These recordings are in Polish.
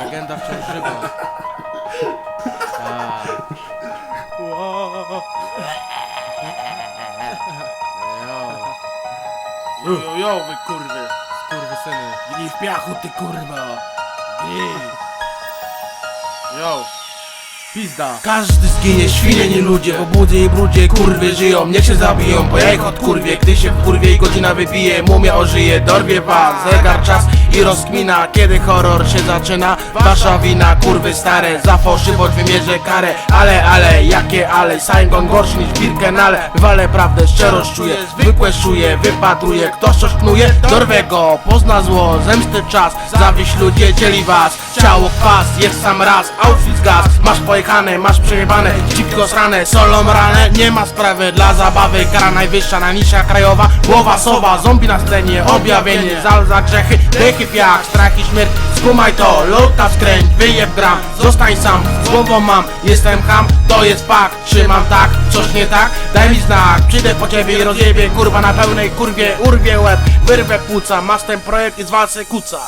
Legenda wciąż żywa. Tak. Jo, Jo, jo, wy kurwy. skurwysyny. Gni w piachu, ty kurwa. Gni. Jo. Pizda. Każdy zginie, świnie nie ludzie W obłudzie i brudzie kurwy żyją Niech się zabiją, bo ja ich odkurwię Gdy się wkurwie i godzina wypije Mumia ożyje, dorwie was Zegar czas i rozkmina Kiedy horror się zaczyna. Wasza wina, kurwy stare Za fałszywość wymierzę karę. Ale, ale, jakie ale Saigon gorszy niż Birkenale Walę prawdę, szczerość czuję Zwykłe szuję, wypatruję Ktoś coś knuje, dorwę go Pozna zło, zemsty czas. Zawiś ludzie, dzieli was Ciało kwas, jest sam raz Outfit gaz, masz pojechane, masz przejebane Dziko srane, solą rane Nie ma sprawy dla zabawy Kara najwyższa, najniższa krajowa. Głowa sowa, zombie na scenie Objawienie, zal za grzechy Dechy piach, strach i śmierć Skumaj to, luta skręć, wyjeb gram Zostań sam, z głową mam Jestem ham, to jest fakt Trzymam tak, coś nie tak? Daj mi znak, przyjdę po ciebie i rozjebię Kurwa na pełnej kurwie, urwie łeb Wyrwę płuca, masz ten projekt i z walce kuca.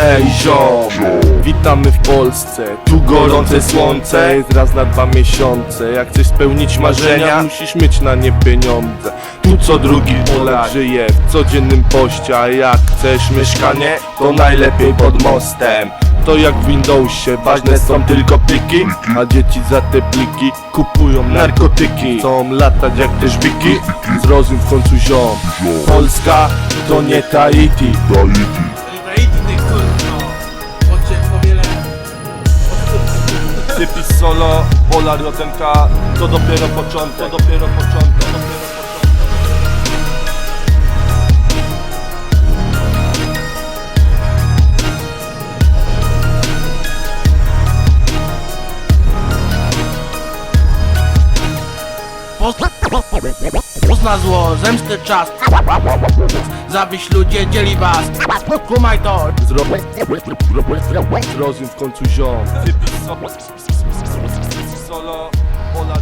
Ej ziom, witamy w Polsce Tu gorące słońce jest raz na dwa miesiące Jak chcesz spełnić marzenia, musisz mieć na nie pieniądze. Tu co drugi Polak żyje w codziennym poście A jak chcesz mieszkanie, to najlepiej pod mostem to jak w Windowsie, ważne są tylko pliki A dzieci za te pliki kupują narkotyki. Chcą latać jak te żbiki, zrozum w końcu ziom. Polska to nie Tahiti. Typis solo, Polar Rotenka To dopiero początek, to dopiero początek, Pozna zło, zemsty czas. Zawiś ludzie, dzieli was. Kumaj to. Zro... Zrozum w końcu ziom. Solo. Polar